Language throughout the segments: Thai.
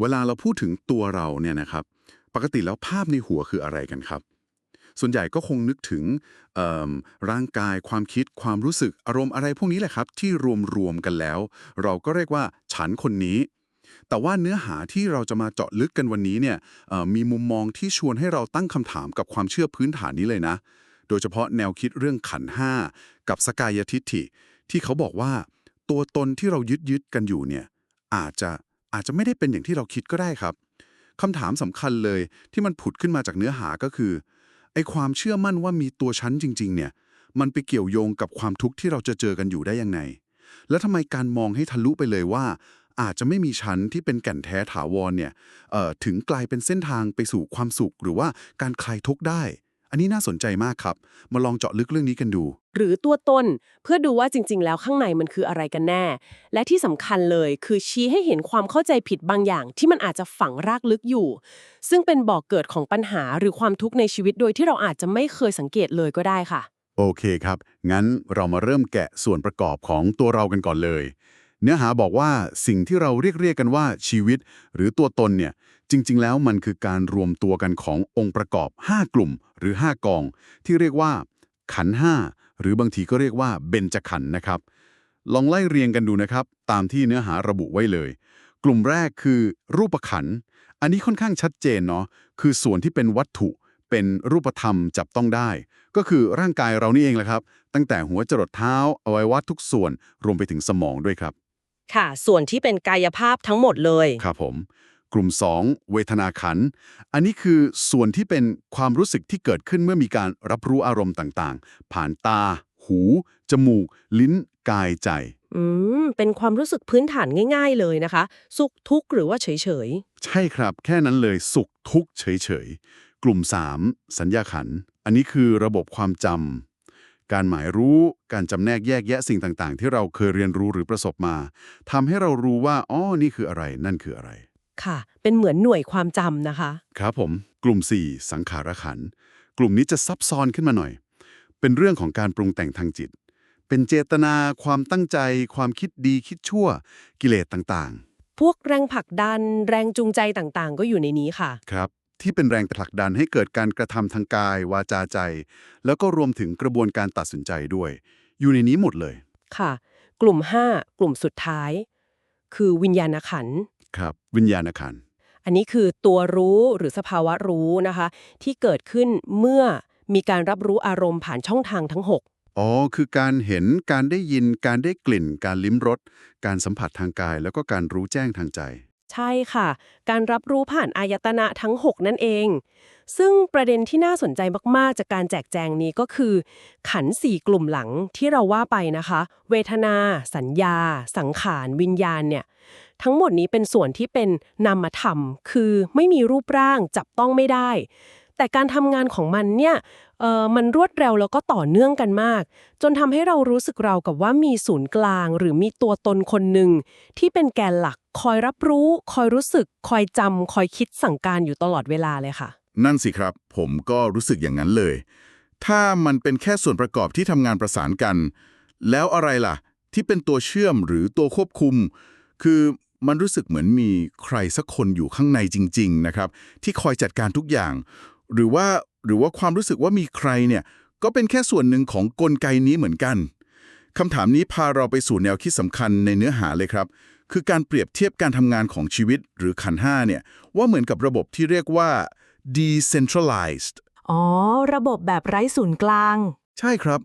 เวลาเราพูดถึงตัวเราเนี่ยนะครับ ปกติแล้วภาพในหัวคืออะไรกันครับ ส่วนใหญ่ก็คงนึกถึงร่างกายความคิดความรู้สึกอารมณ์อะไรพวกนี้แหละครับ ที่รวมๆกันแล้ว เราก็เรียกว่าฉันคนนี้ แต่ว่าเนื้อหาที่เราจะมาเจาะลึกกันวันนี้เนี่ยมีมุมมองที่ชวนให้เราตั้งคำถามกับความเชื่อพื้นฐานนี้เลยนะ โดยเฉพาะแนวคิดเรื่องขันห้ากับสกายทิฏฐิ ที่เขาบอกว่า ตัวตนที่เรายึดยึดกันอยู่เนี่ยอาจจะ อาจจะไม่ได้เป็นอย่างที่เราคิดก็ได้ครับคำถามสำคัญเลยที่มันผุดขึ้นมาจากเนื้อหาก็คือไอ้ความเชื่อมั่นว่ามีตัวฉันจริง ๆ เนี่ย มันไปเกี่ยวโยงกับความทุกข์ที่เราจะเจอกันอยู่ได้ยังไง แล้วทำไมการมองให้ทะลุไปเลยว่า อาจจะไม่มีชั้นที่เป็นแก่นแท้ถาวรเนี่ยเอ่อถึงกลายเป็นเส้นทางไปสู่ความสุขหรือว่าการคลายทุกข์ได้ อันนี้น่าสนใจมากครับ มาลองเจาะลึกเรื่องนี้กันดู หรือตัวตนเพื่อดูว่าจริง ๆ แล้วข้างในมันคืออะไรกันแน่ และที่สำคัญเลยคือชี้ให้เห็นความเข้าใจผิดบางอย่าง ที่มันอาจจะฝังรากลึกอยู่ ซึ่งเป็นบ่อกเกิดของปัญหาหรือความทุกข์ในชีวิตโดยที่เราอาจจะไม่เคยสังเกตเลยก็ได้ค่ะ โอเคครับ งั้นเรามาเริ่มแกะส่วนประกอบของตัวเรากันก่อนเลย เนื้อหาบอกว่าสิ่งที่เราเรียกเรียกกันว่าชีวิต หรือตัวตนเนี่ย จริงๆ แล้วมันคือการรวมตัวกันขององค์ประกอบ 5 กลุ่มหรือ 5 กอง ที่เรียกว่า ขันธ์ห้าหรือบางทีก็เรียกว่าเบญจขันธ์นะครับ ลองไล่เรียงกันดูนะครับ ตามที่เนื้อหาระบุไว้เลย กลุ่มแรกคือรูปขันธ์อันนี้ค่อนข้างชัดเจนเนาะคือส่วนที่เป็นวัตถุเป็นรูปธรรมจับต้องได้ ก็คือร่างกายเรานี่เองแหละครับ ตั้งแต่หัวจรดเท้าอวัยวะทุกส่วนรวมไปถึงสมองด้วยครับ ค่ะ ส่วนที่เป็นกายภาพทั้งหมดเลย ครับผม กลุ่ม 2 เวทนาขันธ์อันนี้คือส่วนที่เป็นความรู้สึกที่เกิดขึ้นเมื่อมีการรับรู้อารมณ์ต่างๆ ผ่านตา หู จมูก ลิ้น กายใจ อืม เป็นความรู้สึกพื้นฐานง่าย ๆ เลยนะคะ สุขทุกข์หรือว่าเฉยใช่ครับ แค่นั้นเลยสุขทุกข์เฉยๆ กลุ่ม 3 สัญญาขันธ์อันนี้คือระบบความจำการหมายรู้ การจำแนกแยกแยะสิ่งต่าง ๆ ที่เราเคยเรียนรู้หรือประสบมา ทำให้เรารู้ว่า อ๋อ นี่คืออะไร นั่นคืออะไรๆ ค่ะ เป็นเหมือนหน่วยความจำนะคะ ครับผม กลุ่ม 4 สังขารขันธ์กลุ่มนี้จะซับซ้อนขึ้นมาหน่อย เป็นเรื่องของการปรุงแต่งทางจิต เป็นเจตนา ความตั้งใจ ความคิดดีคิดชั่ว กิเลสต่างพวกแรงผลักดัน แรงจูงใจต่างๆ ก็อยู่ในนี้ค่ะๆครับ ที่เป็นแรงผลักดันให้เกิดการกระทำทางกาย วาจาใจ แล้วก็รวมถึงกระบวนการตัดสินใจด้วย อยู่ในนี้หมดเลย ค่ะ กลุ่ม 5 กลุ่มสุดท้าย คือวิญญาณขันธ์ ครับ วิญญาณขันธ์อันนี้คือตัวรู้หรือสภาวะรู้นะคะ ที่เกิดขึ้นเมื่อมีการรับรู้อารมณ์ผ่านช่องทางทั้ง 6 อ๋อ คือการเห็นการได้ยินการได้กลิ่น การลิ้มรสการสัมผัสทางกาย แล้วก็การรู้แจ้งทางใจ ใช่ค่ะ การรับรู้ผ่านอายตนะทั้ง 6 นั่นเอง ซึ่งประเด็นที่น่าสนใจมาก ๆ จากการแจกแจงนี้ก็คือ ขันสี่กลุ่มหลังที่เราว่าไปนะคะ เวทนา สัญญา สังขาร วิญญาณเนี่ย ทั้งหมดนี้เป็นส่วนที่เป็นนามธรรม คือไม่มีรูปร่างจับต้องไม่ได้ แต่การทำงานของมันเนี่ยเอ่อมันรวดเร็วแล้วก็ต่อเนื่องกันมาก จนทำให้เรารู้สึกเรากับว่ามีศูนย์กลาง หรือมีตัวตนคนหนึ่งที่เป็นแกนหลักคอยรับรู้ คอยรู้สึก คอยจำคอยคิดสั่งการอยู่ตลอดเวลาเลยค่ะ นั่นสิครับ ผมก็รู้สึกอย่างนั้นเลย ถ้ามันเป็นแค่ส่วนประกอบที่ทำงานประสานกัน แล้วอะไรล่ะ ที่เป็นตัวเชื่อมหรือตัวควบคุม คือมันรู้สึกเหมือนมีใครสักคนอยู่ข้างในจริง ๆ นะครับ ที่คอยจัดการทุกอย่าง หรือว่าหรือว่าความรู้สึกว่ามีใครเนี่ยก็เป็นแค่ส่วนหนึ่งของกลไกนี้เหมือนกันคำถามนี้พาเราไปสู่แนวคิดสำคัญในเนื้อหาเลยครับ คือการเปรียบเทียบการทำงานของชีวิตหรือขันห้าเนี่ยว่าเหมือนกับระบบที่เรียกว่า decentralized อ๋อ ระบบแบบไร้ศูนย์กลาง ใช่ครับ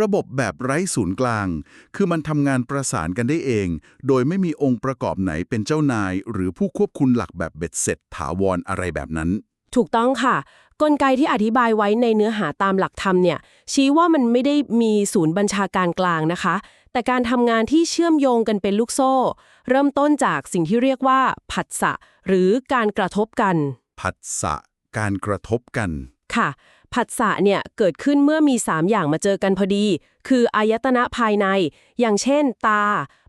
ระบบแบบไร้ศูนย์กลาง คือมันทำงานประสานกันได้เอง โดยไม่มีองค์ประกอบไหนเป็นเจ้านาย หรือผู้ควบคุมหลักแบบเบ็ดเสร็จถาวรอะไรแบบนั้น ถูกต้องค่ะ กลไกที่อธิบายไว้ในเนื้อหาตามหลักธรรมเนี่ย ชี้ว่ามันไม่ได้มีศูนย์บัญชาการกลางนะคะ แต่การทำงานที่เชื่อมโยงกันเป็นลูกโซ่ เริ่มต้นจากสิ่งที่เรียกว่า ผัสสะหรือการกระทบกัน ผัสสะ การกระทบกัน ค่ะ ผัสสะเนี่ยเกิดขึ้นเมื่อมี 3 อย่างมาเจอกันพอดี คืออายตนะภายใน อย่างเช่น ตา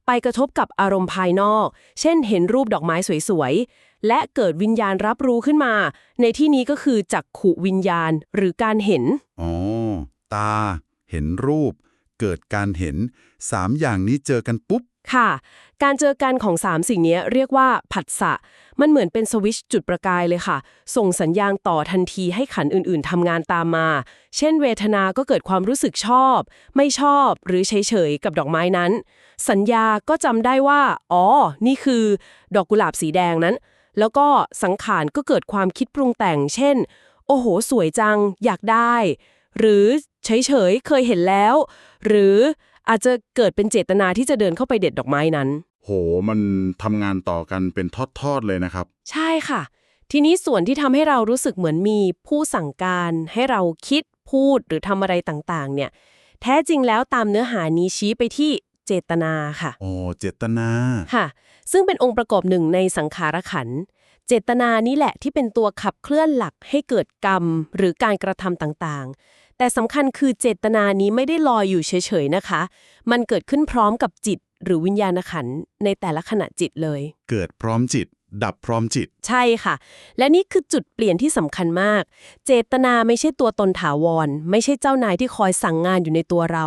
ไปกระทบกับอารมณ์ภายนอก เช่น เห็นรูปดอกไม้สวยๆ และเกิดวิญญาณรับรู้ขึ้นมา ในที่นี้ก็คือจักขุวิญญาณหรือการเห็น อ๋อ ตา เห็นรูป เกิดการเห็นสามอย่างนี้เจอกันปุ๊บ ค่ะ การเจอกันของ 3 สิ่งนี้เรียกว่าผัสสะ มันเหมือนเป็นสวิชจุดประกายเลยค่ะ ส่งสัญญาณต่อทันทีให้ขันอื่นๆทำงานตามมา เช่นเวทนาก็เกิดความรู้สึกชอบ ไม่ชอบหรือเฉยๆ กับดอกไม้นั้น สัญญาก็จำได้ว่า อ๋อ นี่คือ ดอกกุหลาบสีแดงนั้น แล้วก็สังขารก็เกิดความคิดปรุงแต่ง เช่น โอ้โห สวยจัง อยากได้ หรือเฉยๆ เคยเห็นแล้ว หรือ อาจจะเกิดเป็นเจตนาที่จะเดินเข้าไปเด็ดดอกไม้นั้น โห มันทำงานต่อกันเป็นทอดๆเลยนะครับ ใช่ค่ะ ทีนี้ส่วนที่ทำให้เรารู้สึกเหมือนมีผู้สั่งการ ให้เราคิดพูดหรือทำอะไรต่างๆ เนี่ย แท้จริงแล้วตามเนื้อหานี้ชี้ไปที่เจตนาค่ะอ๋อเจตนาค่ะ ซึ่งเป็นองค์ประกอบหนึ่งในสังขารขันธ์เจตนานี้แหละที่เป็นตัวขับเคลื่อนหลักให้เกิดกรรม หรือการกระทำต่างๆ แต่สำคัญคือเจตนานี้ไม่ได้ลอยอยู่เฉยๆนะคะ มันเกิดขึ้นพร้อมกับจิตหรือวิญญาณขันธ์ในแต่ละขณะจิตเลย เกิดพร้อมจิต ดับพร้อมจิต ใช่ค่ะ และนี่คือจุดเปลี่ยนที่สำคัญมาก เจตนาไม่ใช่ตัวตนถาวร ไม่ใช่เจ้านายที่คอยสั่งงานอยู่ในตัวเรา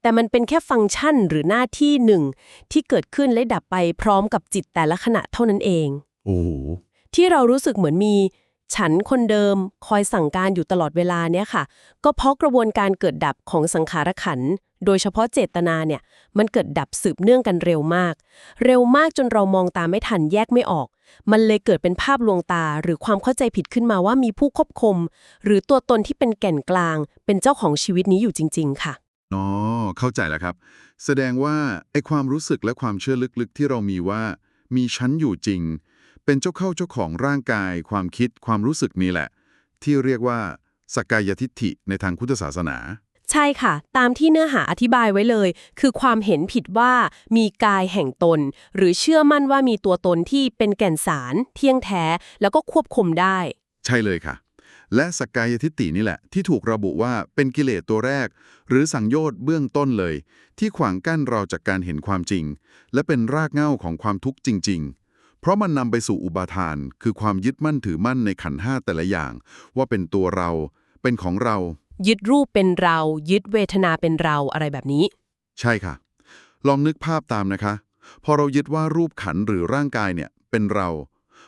แต่มันเป็นแค่ฟังก์ชันหรือหน้าที่หนึ่ง ที่เกิดขึ้นและดับไปพร้อมกับจิตแต่ละขณะเท่านั้นเอง โอ้โหที่เรารู้สึกเหมือนมี ฉันคนเดิมคอยสั่งการอยู่ตลอดเวลาเนี่ยค่ะ ก็เพราะกระบวนการเกิดดับของสังขารขัน โดยเฉพาะเจตนาเนี่ย มันเกิดดับสืบเนื่องกันเร็วมาก เร็วมากจนเรามองตามไม่ทันแยกไม่ออก มันเลยเกิดเป็นภาพลวงตาหรือความเข้าใจผิดขึ้นมาว่ามีผู้ควบคุม หรือตัวตนที่เป็นแก่นกลาง เป็นเจ้าของชีวิตนี้อยู่จริง ๆ ค่ะอ๋อเข้าใจแล้วครับ แสดงว่าไอ้ความรู้สึกและความเชื่อลึกๆ ที่เรามีว่า มีชั้นอยู่จริง เป็นเจ้าเข้าเจ้าของร่างกาย ความคิดความรู้สึกนี่แหละ ที่เรียกว่าสกกายทิฏฐิในทางพุทธศาสนา ใช่ค่ะ ตามที่เนื้อหาอธิบายไว้เลย คือความเห็นผิดว่ามีกายแห่งตน หรือเชื่อมั่นว่ามีตัวตนที่เป็นแก่นสาร เที่ยงแท้ แล้วก็ควบคุมได้ ใช่เลยค่ะ และสกกายทิฏฐินี่แหละ ที่ถูกระบุว่าเป็นกิเลสตัวแรก หรือสังโยชน์เบื้องต้นเลย ที่ขวางกั้นเราจากการเห็นความจริง และเป็นรากเหง้าของความทุกข์จริง ๆ เพราะมันนำไปสู่อุปาทาน คือความยึดมั่นถือมั่นในขันธ์ห้าแต่ละอย่าง ว่าเป็นตัวเรา เป็นของเรา ยึดรูปเป็นเรา ยึดเวทนาเป็นเราอะไรแบบนี้ ใช่ค่ะ ลองนึกภาพตามนะคะ พอเรายึดว่ารูปขันธ์หรือร่างกายเนี่ยเป็นเรา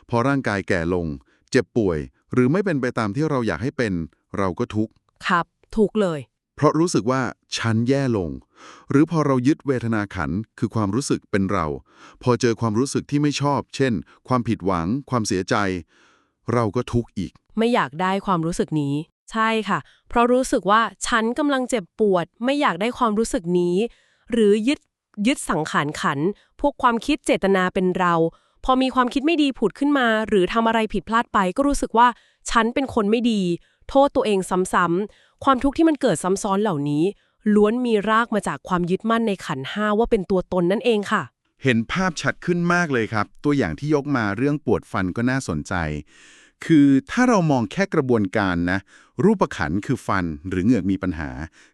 พอร่างกายแก่ลง เจ็บป่วย หรือไม่เป็นไปตามที่เราอยากให้เป็น เราก็ทุกข์ครับถูกเลย เพราะรู้สึกว่าฉันแย่ลง หรือพอเรายึดเวทนาขันคือความรู้สึกเป็นเรา พอเจอความรู้สึกที่ไม่ชอบ เช่น ความผิดหวัง ความเสียใจ เราก็ทุกข์อีก ไม่อยากได้ความรู้สึกนี้ ใช่ค่ะ เพราะรู้สึกว่าฉันกำลังเจ็บปวด ไม่อยากได้ความรู้สึกนี้ หรือยึดยึดสังขารขัน พวกความคิดเจตนาเป็นเรา พอมีความคิดไม่ดีผุดขึ้นมา หรือทำอะไรผิดพลาดไปก็รู้สึกว่า ฉันเป็นคนไม่ดี โทษตัวเองซ้ำๆ ความทุกข์ที่มันเกิดซ้ำซ้อนเหล่านี้ ล้วนมีรากมาจากความยึดมั่นในขันห้าว่าเป็นตัวตนนั่นเองค่ะ เห็นภาพชัดขึ้นมากเลยครับ ตัวอย่างที่ยกมาเรื่องปวดฟันก็น่าสนใจ คือถ้าเรามองแค่กระบวนการนะ รูปขันคือฟันหรือเหงือกมีปัญหา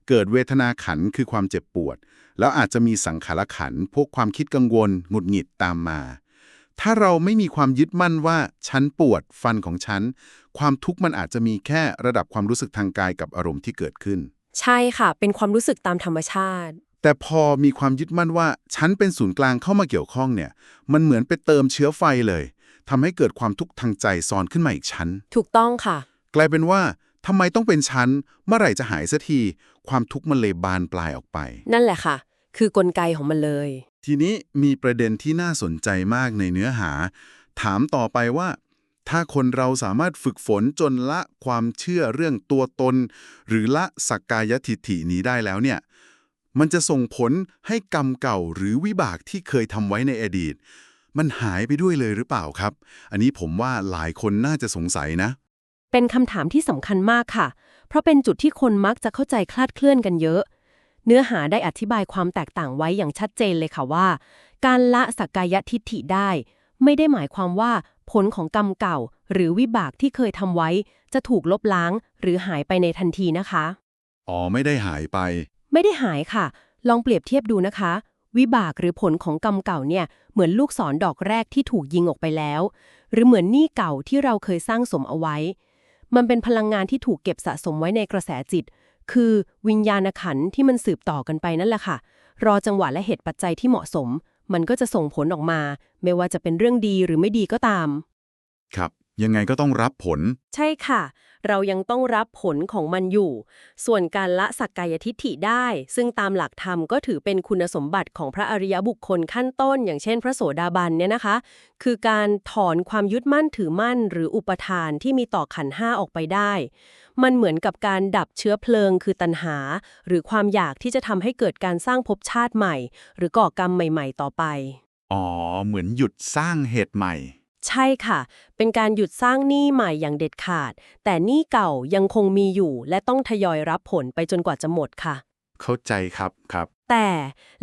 เกิดเวทนาขันคือความเจ็บปวด แล้วอาจจะมีสังขารขันพวกความคิดกังวลหงุดหงิดตามมา ถ้าเราไม่มีความยึดมั่นว่าฉันปวดฟันของฉัน ความทุกข์มันอาจจะมีแค่ระดับความรู้สึกทางกายกับอารมณ์ที่เกิดขึ้น ใช่ค่ะ เป็นความรู้สึกตามธรรมชาติ แต่พอมีความยึดมั่นว่า ฉันเป็นศูนย์กลางเข้ามาเกี่ยวข้องเนี่ย มันเหมือนไปเติมเชื้อไฟเลยทำให้เกิดความทุกข์ทางใจซ้อนขึ้นมาอีกชั้น ถูกต้องค่ะ กลายเป็นว่าทำไมต้องเป็นฉันเมื่อไหร่จะหายสักที ความทุกข์มันเลยบานปลายออกไป นั่นแหละค่ะ คือกลไกของมันเลย ทีนี้มีประเด็นที่น่าสนใจมากในเนื้อหา ถามต่อไปว่า ถ้าคนเราสามารถฝึกฝนจนละความเชื่อเรื่องตัวตน หรือละสักกายทิฐินี้ได้แล้วเนี่ย มันจะส่งผลให้กรรมเก่าหรือวิบากที่เคยทำไว้ในอดีต มันหายไปด้วยเลยหรือเปล่าครับ อันนี้ผมว่าหลายคนน่าจะสงสัยนะ เป็นคำถามที่สำคัญมากค่ะ เพราะเป็นจุดที่คนมักจะเข้าใจคลาดเคลื่อนกันเยอะ เนื้อหาได้อธิบายความแตกต่างไว้อย่างชัดเจนเลยค่ะว่า การละสักกายทิฏฐิได้ ไม่ได้หมายความว่าผลของกรรมเก่า หรือวิบากที่เคยทำไว้ จะถูกลบล้าง หรือหายไปในทันทีนะคะ อ๋อไม่ได้หายไป ไม่ได้หายค่ะ ลองเปรียบเทียบดูนะคะ วิบากหรือผลของกรรมเก่าเนี่ย เหมือนลูกศรดอกแรกที่ถูกยิงออกไปแล้ว หรือเหมือนหนี้เก่าที่เราเคยสร้างสมเอาไว้ มันเป็นพลังงานที่ถูกเก็บสะสมไว้ในกระแสจิต คือวิญญาณขันธ์ที่มันสืบต่อกันไปนั่นแหละค่ะ รอจังหวะและเหตุปัจจัยที่เหมาะสม มันก็จะส่งผลออกมา ไม่ว่าจะเป็นเรื่องดีหรือไม่ดีก็ตาม ครับ ยังไงก็ต้องรับผล ใช่ค่ะ เรายังต้องรับผลของมันอยู่ ส่วนการละสักกายทิฏฐิได้ ซึ่งตามหลักธรรมก็ถือเป็นคุณสมบัติของพระอริยบุคคลขั้นต้น อย่างเช่น พระโสดาบันเนี่ยนะคะ คือการถอนความยึดมั่นถือมั่น หรืออุปทานที่มีต่อขันห้าออกไปได้ มันเหมือนกับการดับเชื้อเพลิง คือตัณหา หรือความอยากที่จะทำให้เกิดการสร้างภพชาติใหม่ หรือก่อกรรมใหม่ ๆ ต่อไป อ๋อ เหมือนหยุดสร้างเหตุใหม่ ใช่ค่ะ เป็นการหยุดสร้างหนี้ใหม่อย่างเด็ดขาด แต่หนี้เก่ายังคงมีอยู่ และต้องทยอยรับผลไปจนกว่าจะหมดค่ะ เข้าใจครับครับ แต่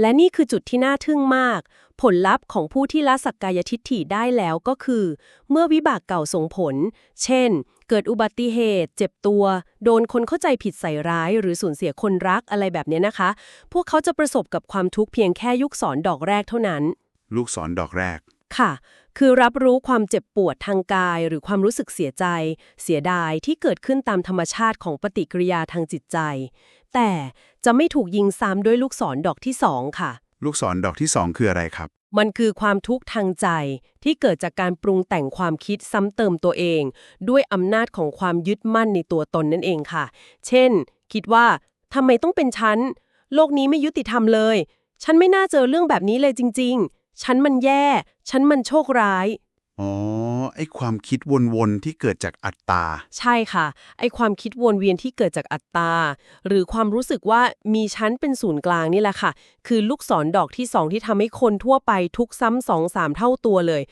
และนี่คือจุดที่น่าทึ่งมาก ผลลัพธ์ของผู้ที่ละสักกายทิฏฐิได้แล้วก็คือ เมื่อวิบากเก่าส่งผล เช่น เกิดอุบัติเหตุ เจ็บตัว โดนคนเข้าใจผิดใส่ร้าย หรือสูญเสียคนรักอะไรแบบเนี้ยนะคะ พวกเขาจะประสบกับความทุกข์เพียงแค่ยุคสอนดอกแรกเท่านั้น ลูกศรดอกแรก ค่ะ คือรับรู้ความเจ็บปวดทางกาย หรือความรู้สึกเสียใจ เสียดายที่เกิดขึ้นตามธรรมชาติของปฏิกิริยาทางจิตใจ แต่จะไม่ถูกยิงซ้ำด้วยลูกศรดอกที่สองค่ะ ลูกศรดอกที่สองคืออะไรครับ มันคือความทุกข์ทางใจที่เกิดจากการปรุงแต่งความคิดซ้ำเติมตัวเอง ด้วยอำนาจของความยึดมั่นในตัวตนนั่นเองค่ะ เช่น คิดว่าทำไมต้องเป็นฉันโลกนี้ไม่ยุติธรรมเลย ฉันไม่น่าเจอเรื่องแบบนี้เลยจริง ๆ ฉันมันแย่ ฉันมันโชคร้าย อ๋อ ไอความคิดวนๆที่เกิดจากอัตตา ใช่ค่ะ ไอความคิดวนเวียนที่เกิดจากอัตตา หรือความรู้สึกว่ามีชั้นเป็นศูนย์กลางนี่แหละค่ะ คือลูกศรดอกที่สองที่ทำให้คนทั่วไปทุกข์ซ้ำสองสามเท่าตัวเลย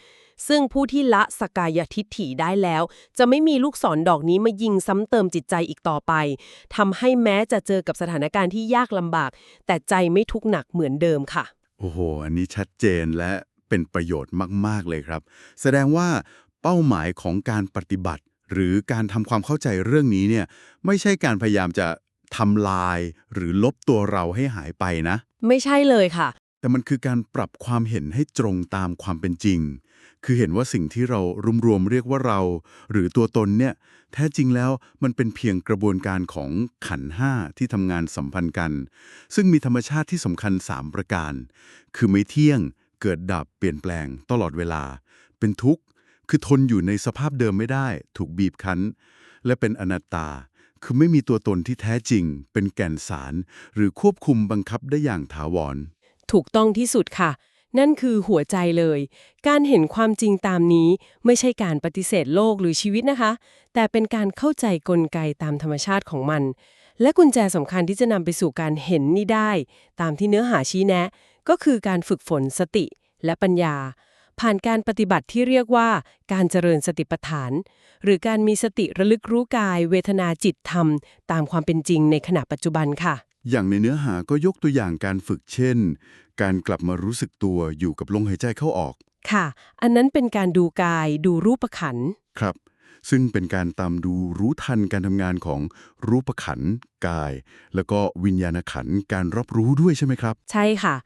ซึ่งผู้ที่ละสกายทิฏฐิได้แล้ว จะไม่มีลูกศรดอกนี้มายิงซ้ำเติมจิตใจอีกต่อไปทำให้แม้จะเจอกับสถานการณ์ที่ยากลำบาก แต่ใจไม่ทุกข์หนักเหมือนเดิมค่ะโอ้โห อันนี้ชัดเจนและเป็นประโยชน์มาก ๆ เลยครับ แสดงว่าเป้าหมายของการปฏิบัติ หรือการทำความเข้าใจเรื่องนี้เนี่ยไม่ใช่การพยายามจะทำลายหรือลบตัวเราให้หายไปนะ ไม่ใช่เลยค่ะ แต่มันคือการปรับความเห็นให้ตรงตามความเป็นจริง คือเห็นว่าสิ่งที่เรารวมๆเรียกว่าเรา หรือตัวตนเนี่ย แท้จริงแล้วมันเป็นเพียงกระบวนการของขันห้าที่ทำงานสัมพันธ์กัน ซึ่งมีธรรมชาติที่สำคัญ 3 ประการ คือไม่เที่ยง เกิดดับเปลี่ยนแปลงตลอดเวลา เป็นทุกข์ คือทนอยู่ในสภาพเดิมไม่ได้ ถูกบีบคั้น และเป็นอนัตตา คือไม่มีตัวตนที่แท้จริง เป็นแก่นสาร หรือควบคุมบังคับได้อย่างถาวร ถูกต้องที่สุดค่ะ นั่นคือหัวใจเลย การเห็นความจริงตามนี้ไม่ใช่การปฏิเสธโลกหรือชีวิตนะคะ แต่เป็นการเข้าใจกลไกตามธรรมชาติของมัน และกุญแจสำคัญที่จะนำไปสู่การเห็นนี่ได้ ตามที่เนื้อหาชี้แนะ ก็คือการฝึกฝนสติและปัญญา ผ่านการปฏิบัติที่เรียกว่า การเจริญสติปัฏฐาน หรือการมีสติระลึกรู้กาย เวทนาจิตธรรม ตามความเป็นจริงในขณะปัจจุบันค่ะ อย่างในเนื้อหาก็ยกตัวอย่างการฝึกเช่น การกลับมารู้สึกตัวอยู่กับลมหายใจเข้าออก ค่ะ อันนั้นเป็นการดูกายดูรูปขันธ์ครับ ซึ่งเป็นการตามดูรู้ทันการทำงานของรูปขันธ์กาย แล้วก็วิญญาณขันธ์การรับรู้ด้วยใช่ไหมครับ ใช่ค่ะ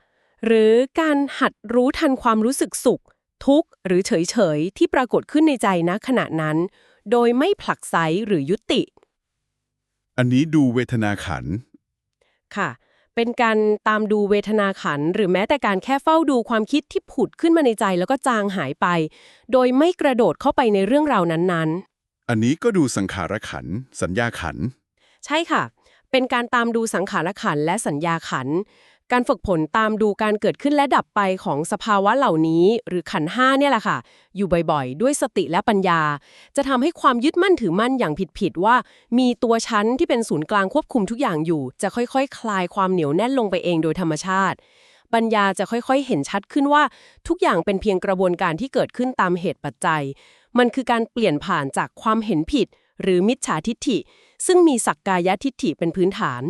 หรือการหัดรู้ทันความรู้สึกสุข ทุกข์หรือเฉยๆที่ปรากฏขึ้นในใจณขณะนั้น โดยไม่ผลักไสหรือยุติอันนี้ดูเวทนาขันธ์ค่ะ เป็นการตามดูเวทนาขันธ์หรือแม้แต่การแค่เฝ้าดูความคิดที่ผุดขึ้นมาในใจแล้วก็จางหายไป โดยไม่กระโดดเข้าไปในเรื่องราวนั้นๆ อันนี้ก็ดูสังขารขันธ์สัญญาขันธ์ใช่ค่ะ เป็นการตามดูสังขารขันธ์และสัญญาขันธ์ การฝึกผลตามดูการเกิดขึ้นและดับไปของสภาวะเหล่านี้ หรือขันห้าเนี่ยแหละค่ะ อยู่บ่อยๆ ด้วยสติและปัญญา จะทำให้ความยึดมั่นถือมั่นอย่างผิดๆว่า มีตัวชั้นที่เป็นศูนย์กลางควบคุมทุกอย่างอยู่ จะค่อยๆคคลายความเหนียวแน่นลงไปเองโดยธรรมชาติ ปัญญาจะค่อยๆ เห็นชัดขึ้นว่าทุกอย่างเป็นเพียงกระบวนการที่เกิดขึ้นตามเหตุปัจจัย มันคือการเปลี่ยนผ่านจากความเห็นผิด หรือมิจฉาทิฏฐิ ซึ่งมีสักกายทิฏฐิเป็นพื้นฐาน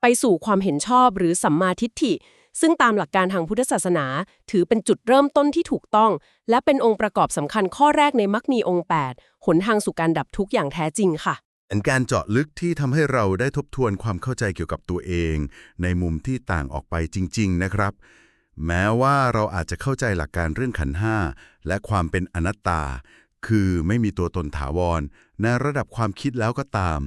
ไปสู่ความเห็นชอบหรือสัมมาทิฏฐิ ซึ่งตามหลักการทางพุทธศาสนา ถือเป็นจุดเริ่มต้นที่ถูกต้อง และเป็นองค์ประกอบสำคัญข้อแรกในมรรคมีองค์8หนทางสู่การดับทุกข์อย่างแท้จริงค่ะเป็นการเจาะลึกที่ทำให้เราได้ทบทวนความเข้าใจเกี่ยวกับตัวเอง ในมุมที่ต่างออกไปจริง ๆ นะครับ แม้ว่าเราอาจจะเข้าใจหลักการเรื่องขันห้าและความเป็นอนัตตา คือไม่มีตัวตนถาวร ในระดับความคิดแล้วก็ตาม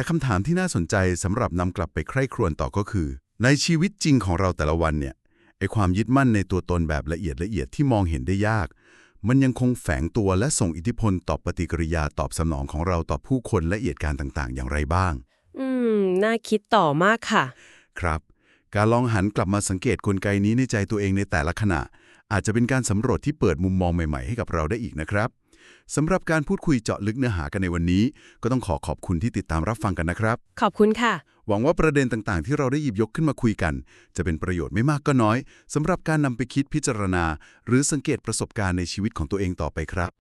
แต่คำถามที่น่าสนใจสำหรับนำกลับไปใคร่ครวญต่อก็คือ ในชีวิตจริงของเราแต่ละวันเนี่ยไอความยึดมั่นในตัวตนแบบละเอียดละเอียดที่มองเห็นได้ยาก มันยังคงแฝงตัวและส่งอิทธิพลต่อปฏิกิริยาตอบสนองของเราต่อผู้คนและเหตุการณ์ต่างๆ อย่างไรบ้าง อืม น่าคิดต่อมากค่ะ ครับ การลองหันกลับมาสังเกตกลไกนี้ในใจตัวเองในแต่ละขณะ อาจจะเป็นการสำรวจที่เปิดมุมมองใหม่ๆให้กับเราได้อีกนะครับ สำหรับการพูดคุยเจาะลึกเนื้อหากันในวันนี้ ก็ต้องขอขอบคุณที่ติดตามรับฟังกันนะครับ ขอบคุณค่ะ หวังว่าประเด็นต่างๆ ที่เราได้หยิบยกขึ้นมาคุยกัน จะเป็นประโยชน์ไม่มากก็น้อยสำหรับการนำไปคิดพิจารณา หรือสังเกตประสบการณ์ในชีวิตของตัวเองต่อไปครับ